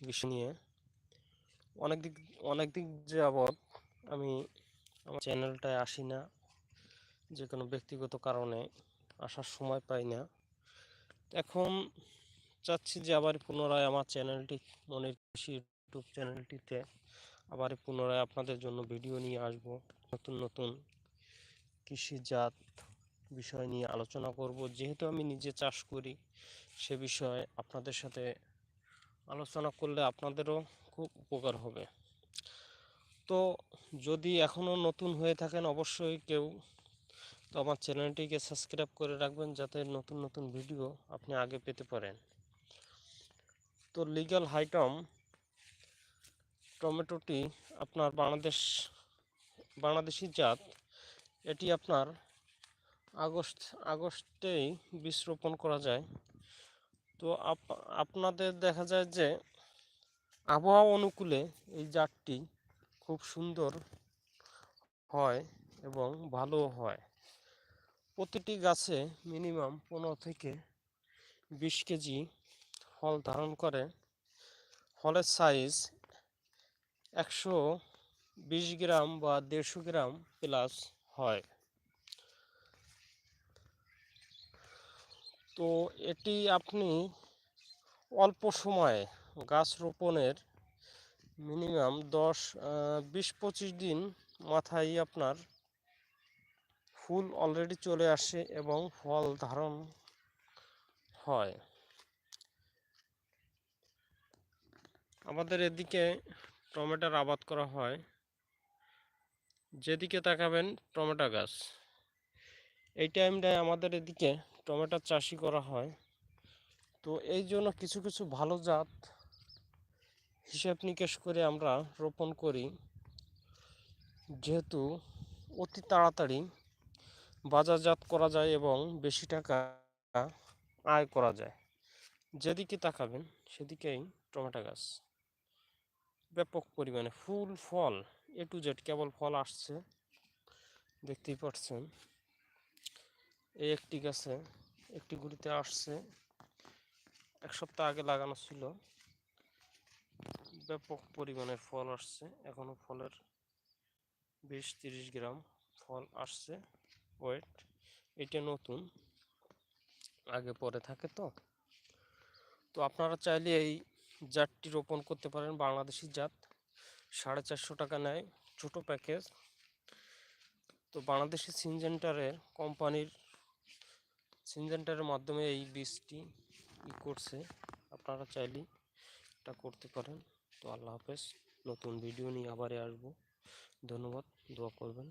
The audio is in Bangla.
বিষয় নিয়ে। অনেক দিক অনেক দিক যাবৎ আমি আমার চ্যানেলটায় আসি না। যে কোনো ব্যক্তিগত কারণে আসার সময় পাই না। এখন চাচ্ছি যে আবার পুনরায় আমার চ্যানেলটি, মনের কৃষি ইউটিউব চ্যানেলটিতে আবার পুনরায় আপনাদের জন্য ভিডিও নিয়ে আসব। নতুন নতুন কৃষিজাত বিষয় নিয়ে আলোচনা করব। যেহেতু আমি নিজে চাষ করি, সে বিষয়ে আপনাদের সাথে আলোচনা করলে আপনাদেরও খুব উপকার হবে। তো যদি এখনও নতুন হয়ে থাকেন অবশ্যই কেউ, তো আমার চ্যানেলটিকে সাবস্ক্রাইব করে রাখবেন যাতে নতুন নতুন ভিডিও আপনি আগে পেতে পারেন। তো লিগ্যাল হাইটম টমেটোটি আপনার বাংলাদেশ, বাংলাদেশি জাত, এটি আপনার আগস্ট, আগস্টেই বীজ রোপণ করা যায়। তো আপনাদের দেখা যায় যে আবহাওয়া অনুকূলে এই জাতটি খুব সুন্দর হয় এবং ভালো হয়। প্রতিটি গাছে মিনিমাম পনেরো থেকে বিশ কেজি ফল ধারণ করে। ফলের সাইজ একশো বিশ গ্রাম বা দেড়শো গ্রাম প্লাস হয়। তো এটি আপনি অল্প সময়ে গাছ রোপণের মিনিমাম দশ বিশ, পঁচিশ দিন মাথায় আপনার ফুল অলরেডি চলে আসে এবং ফল ধারণ হয়। আমাদের এদিকে টমেটোর আবাদ করা হয়। যেদিকে তাকাবেন টমেটো গাছ। এই টাইমটায় আমাদের এদিকে টমেটোর চাষই করা হয়। তো এই জন্য কিছু কিছু ভালো জাত হিসাব নিকেশ করে আমরা রোপণ করি। যেহেতু অতি তাড়াতাড়ি বাজারজাত করা যায় এবং বেশি টাকা আয় করা যায়। যেদিকে তাকাবেন সেদিকেই টমেটো গাছ। ব্যাপক পরিমাণে ফুল, ফল এ টু জেড কেবল ফল আসছে, দেখতেই পাচ্ছেন এই একটি গাছে একটি গুড়িতে আসছে। এক সপ্তাহ আগে লাগানো ছিল। ব্যাপক পরিমাণের ফল আসছে। এখনও ফলের বিশ তিরিশ গ্রাম ফল আসছে। ওয়েট এটা নতুন। আগে পরে থাকে তো। তো আপনারা চাইলে এই জাতটি রোপণ করতে পারেন। বাংলাদেশি জাত। সাড়ে চারশো টাকা নেয়। ছোটো প্যাকেজ। তো বাংলাদেশি সিনজেন্টারের কোম্পানির সিনজেন্টারের মাধ্যমে এই বীজটি ই করছে। আপনারা চাইলে এটা করতে পারেন। তো আল্লাহ হাফেজ, নতুন ভিডিও নিয়ে আবারে আসব। ধন্যবাদ, দোয়া করবেন।